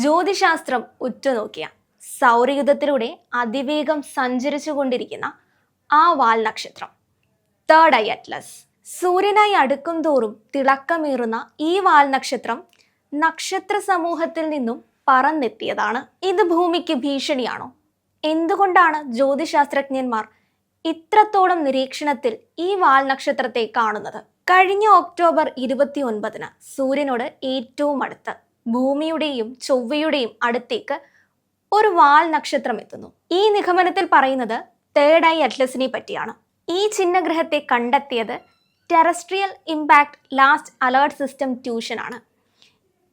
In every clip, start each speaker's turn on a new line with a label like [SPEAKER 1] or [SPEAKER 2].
[SPEAKER 1] ജ്യോതിശാസ്ത്രം ഉറ്റുനോക്കിയ സൗരയുധത്തിലൂടെ അതിവേഗം സഞ്ചരിച്ചു കൊണ്ടിരിക്കുന്ന ആ വാൽ നക്ഷത്രം. തേർഡ് ഐ അറ്റ്ലസ് സൂര്യനായി അടുക്കും തോറും തിളക്കമേറുന്ന ഈ വാൽ നക്ഷത്രം നക്ഷത്ര സമൂഹത്തിൽ നിന്നും പറന്നെത്തിയതാണ്. ഇത് ഭൂമിക്ക് ഭീഷണിയാണോ? എന്തുകൊണ്ടാണ് ജ്യോതിശാസ്ത്രജ്ഞന്മാർ ഇത്രത്തോളം നിരീക്ഷണത്തിൽ ഈ വാൽ നക്ഷത്രത്തെ കാണുന്നത്? കഴിഞ്ഞ ഒക്ടോബർ ഇരുപത്തി ഒൻപതിന് സൂര്യനോട് ഏറ്റവും അടുത്ത്. ഭൂമിയുടെയും ചൊവ്വയുടെയും അടുത്തേക്ക് ഒരു വാൽ നക്ഷത്രം എത്തുന്നു ഈ നിഗമനത്തിൽ പറയുന്നത് തേർഡ് ഐ അറ്റ്ലസിനെ പറ്റിയാണ്. ഈ ചിഹ്നഗ്രഹത്തെ കണ്ടെത്തിയത് terrestrial impact last alert system tuition ആണ്.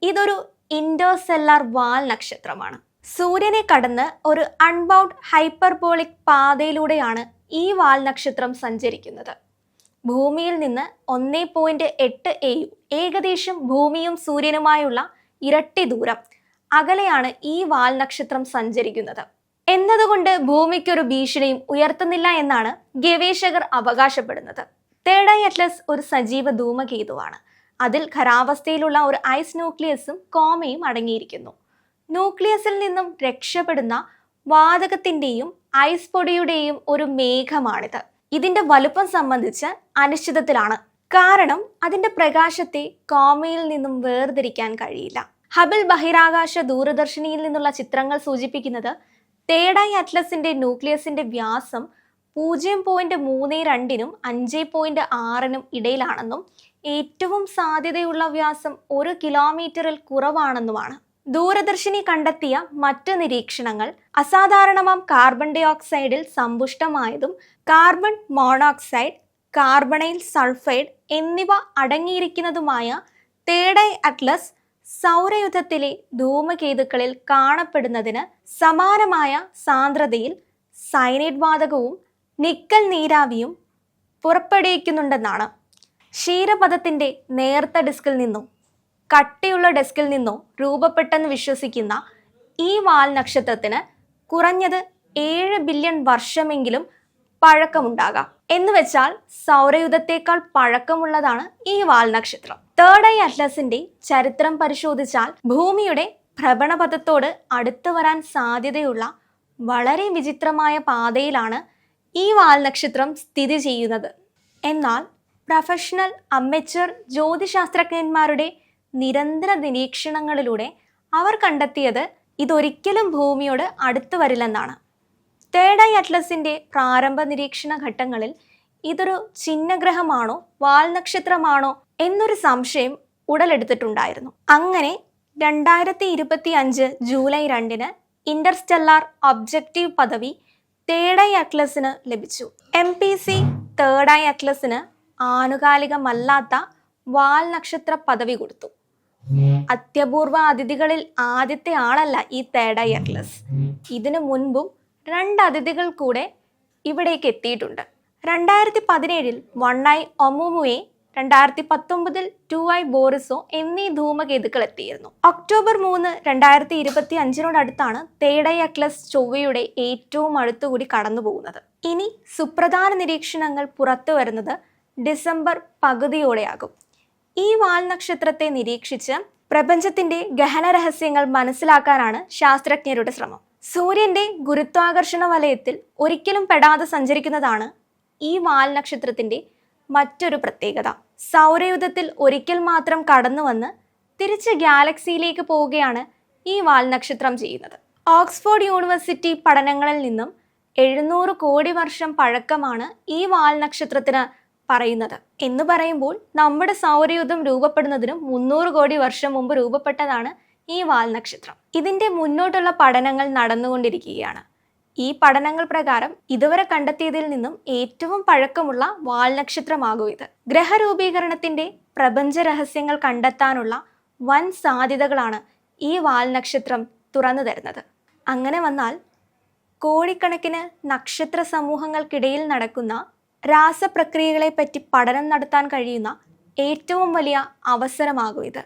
[SPEAKER 1] ഇതൊരു ഇൻഡോസെല്ലാർ വാൽ നക്ഷത്രമാണ്. സൂര്യനെ കടന്ന് ഒരു അൺബൗണ്ട് ഹൈപ്പർബോളിക് പാതയിലൂടെയാണ് ഈ വാൽ നക്ഷത്രം സഞ്ചരിക്കുന്നത്. ഭൂമിയിൽ നിന്ന് ഒന്നേ പോയിന്റ് എട്ട് എയും ഏകദേശം ഭൂമിയും സൂര്യനുമായുള്ള ഇരട്ടി ദൂരം. അകലെയാണ് ഈ വാൽ നക്ഷത്രം സഞ്ചരിക്കുന്നത്. എന്നതുകൊണ്ട് ഭൂമിക്കൊരു ഭീഷണിയും ഉയർത്തുന്നില്ല എന്നാണ് ഗവേഷകർ അവകാശപ്പെടുന്നത്. തേർഡ് അറ്റ്ലസ് ഒരു സജീവ ധൂമകേതുവാണ്. അതിൽ ഖരാവസ്ഥയിലുള്ള ഒരു ഐസ് ന്യൂക്ലിയസും കോമയും അടങ്ങിയിരിക്കുന്നു. ന്യൂക്ലിയസിൽ നിന്നും രക്ഷപ്പെടുന്ന വാതകത്തിന്റെയും ഐസ് പൊടിയുടെയും ഒരു മേഘമാണിത്. ഇതിന്റെ വലുപ്പം സംബന്ധിച്ച് അനിശ്ചിതത്തിലാണ്. കാരണം അതിന്റെ പ്രകാശത്തെ കോമയിൽ നിന്നും വേർതിരിക്കാൻ കഴിയില്ല. ഹബിൾ ബഹിരാകാശ ദൂരദർശിനിയിൽ നിന്നുള്ള ചിത്രങ്ങൾ സൂചിപ്പിക്കുന്നത് തേടായി അറ്റ്ലസിന്റെ ന്യൂക്ലിയസിന്റെ വ്യാസം പൂജ്യം പോയിന്റ് മൂന്ന് രണ്ടിനും അഞ്ച് പോയിന്റ് ആറിനും ഇടയിലാണെന്നും ഏറ്റവും സാധ്യതയുള്ള വ്യാസം ഒരു കിലോമീറ്ററിൽ കുറവാണെന്നുമാണ്. ദൂരദർശിനി കണ്ടെത്തിയ മറ്റ് നിരീക്ഷണങ്ങൾ അസാധാരണമാം കാർബൺ ഡൈ ഓക്സൈഡിൽ സമ്പുഷ്ടമായതും കാർബൺ മോണോക്സൈഡ് കാർബണൈൽ സൾഫൈഡ് എന്നിവ അടങ്ങിയിരിക്കുന്നതുമായ തേഡൈ അറ്റ്ലസ് സൗരയുധത്തിലെ ധൂമകേതുക്കളിൽ കാണപ്പെടുന്നതിന് സമാനമായ സാന്ദ്രതയിൽ സൈനൈഡ് വാതകവും നിക്കൽ നീരാവിയും പുറപ്പെടുവിക്കുന്നുണ്ടെന്നാണ്. ക്ഷീരപഥത്തിന്റെ നേർത്ത ഡിസ്കിൽ നിന്നോ കട്ടിയുള്ള ഡെസ്കിൽ നിന്നോ രൂപപ്പെട്ടെന്ന് വിശ്വസിക്കുന്ന ഈ വാൽ നക്ഷത്രത്തിന് കുറഞ്ഞത് ഏഴ് ബില്യൺ വർഷമെങ്കിലും പഴക്കമുണ്ടാകാം. എന്ന് വെച്ചാൽ സൗരയുധത്തേക്കാൾ പഴക്കമുള്ളതാണ് ഈ വാൽനക്ഷത്രം തേർഡ് ഐ അറ്റ്ലസിന്റെ ചരിത്രം പരിശോധിച്ചാൽ ഭൂമിയുടെ ഭ്രമണപഥത്തോട് അടുത്തു വരാൻ സാധ്യതയുള്ള വളരെ വിചിത്രമായ പാതയിലാണ് ഈ വാൽനക്ഷത്രം സ്ഥിതി ചെയ്യുന്നത്. എന്നാൽ പ്രൊഫഷണൽ അമ്മച്ചർ ജ്യോതിശാസ്ത്രജ്ഞന്മാരുടെ നിരന്തര നിരീക്ഷണങ്ങളിലൂടെ അവർ കണ്ടെത്തിയത് ഇതൊരിക്കലും ഭൂമിയോട് അടുത്തു വരില്ലെന്നാണ്. തേർഡ് ഐ അറ്റ്ലസിന്റെ പ്രാരംഭ നിരീക്ഷണ ഘട്ടങ്ങളിൽ ഇതൊരു ചിഹ്നഗ്രഹമാണോ വാൽനക്ഷത്രമാണോ എന്നൊരു സംശയം ഉടലെടുത്തിട്ടുണ്ടായിരുന്നു. അങ്ങനെ രണ്ടായിരത്തി ഇരുപത്തി അഞ്ച് ജൂലൈ രണ്ടിന് ഇന്റർസ്റ്റെല്ലാർ ഒബ്ജക്റ്റീവ് പദവി തേർഡ് ഐ അറ്റ്ലസിന് ലഭിച്ചു. M P C third I അറ്റ്ലസിന് ആനുകാലികമല്ലാത്ത വാൽ നക്ഷത്ര പദവി കൊടുത്തു. അത്യപൂർവ അതിഥികളിൽ ആദ്യത്തെ ആളല്ല ഈ തേർഡ് ഐ അറ്റ്ലസ് ഇതിനു മുൻപും രണ്ട് അതിഥികൾ കൂടെ ഇവിടേക്ക് എത്തിയിട്ടുണ്ട്. രണ്ടായിരത്തി പതിനേഴിൽ വണ്ണായി ഒമുമുയെ രണ്ടായിരത്തി പത്തൊമ്പതിൽ ടു ഐ ബോറിസോ എന്നീ ധൂമകേതുക്കൾ എത്തിയിരുന്നു. ഒക്ടോബർ മൂന്ന് രണ്ടായിരത്തി ഇരുപത്തി അഞ്ചിനോടടുത്താണ് തേടയ അക്ലസ് ചൊവ്വയുടെ ഏറ്റവും അടുത്തുകൂടി കടന്നു പോകുന്നത് ഇനി സുപ്രധാന നിരീക്ഷണങ്ങൾ പുറത്തു വരുന്നത് ഡിസംബർ പകുതിയോടെയാകും. ഈ വാൽ നക്ഷത്രത്തെ നിരീക്ഷിച്ച് പ്രപഞ്ചത്തിന്റെ ഗഹന രഹസ്യങ്ങൾ മനസ്സിലാക്കാനാണ് ശാസ്ത്രജ്ഞരുടെ ശ്രമം. സൂര്യന്റെ ഗുരുത്വാകർഷണ വലയത്തിൽ ഒരിക്കലും പെടാതെ സഞ്ചരിക്കുന്നതാണ് ഈ വാൽ നക്ഷത്രത്തിന്റെ മറ്റൊരു പ്രത്യേകത. സൗരയുധത്തിൽ ഒരിക്കൽ മാത്രം കടന്നു വന്ന് തിരിച്ച് ഗാലക്സിയിലേക്ക് പോവുകയാണ് ഈ വാൽ നക്ഷത്രം ചെയ്യുന്നത്. ഓക്സ്ഫോർഡ് യൂണിവേഴ്സിറ്റി പഠനങ്ങളിൽ നിന്നും എഴുന്നൂറ് കോടി വർഷം പഴക്കമാണ് ഈ വാൽ നക്ഷത്രത്തിന് പറയുന്നത്. എന്ന് പറയുമ്പോൾ നമ്മുടെ സൗരയുധം രൂപപ്പെടുന്നതിനും മുന്നൂറ് കോടി വർഷം മുമ്പ് രൂപപ്പെട്ടതാണ് ഈ വാൽനക്ഷത്രം ഇതിന്റെ മുന്നോട്ടുള്ള പഠനങ്ങൾ നടന്നുകൊണ്ടിരിക്കുകയാണ്. ഈ പഠനങ്ങൾ പ്രകാരം ഇതുവരെ കണ്ടെത്തിയതിൽ നിന്നും ഏറ്റവും പഴക്കമുള്ള വാൽ നക്ഷത്രമാകും ഇത്. ഗ്രഹരൂപീകരണത്തിന്റെ പ്രപഞ്ച രഹസ്യങ്ങൾ കണ്ടെത്താനുള്ള വൻ സാധ്യതകളാണ് ഈ വാൽനക്ഷത്രം തുറന്നു തരുന്നത്. അങ്ങനെ വന്നാൽ കോടിക്കണക്കിന് നക്ഷത്ര സമൂഹങ്ങൾക്കിടയിൽ നടക്കുന്ന രാസപ്രക്രിയകളെപ്പറ്റി പഠനം നടത്താൻ കഴിയുന്ന ഏറ്റവും വലിയ അവസരമാകും ഇത്.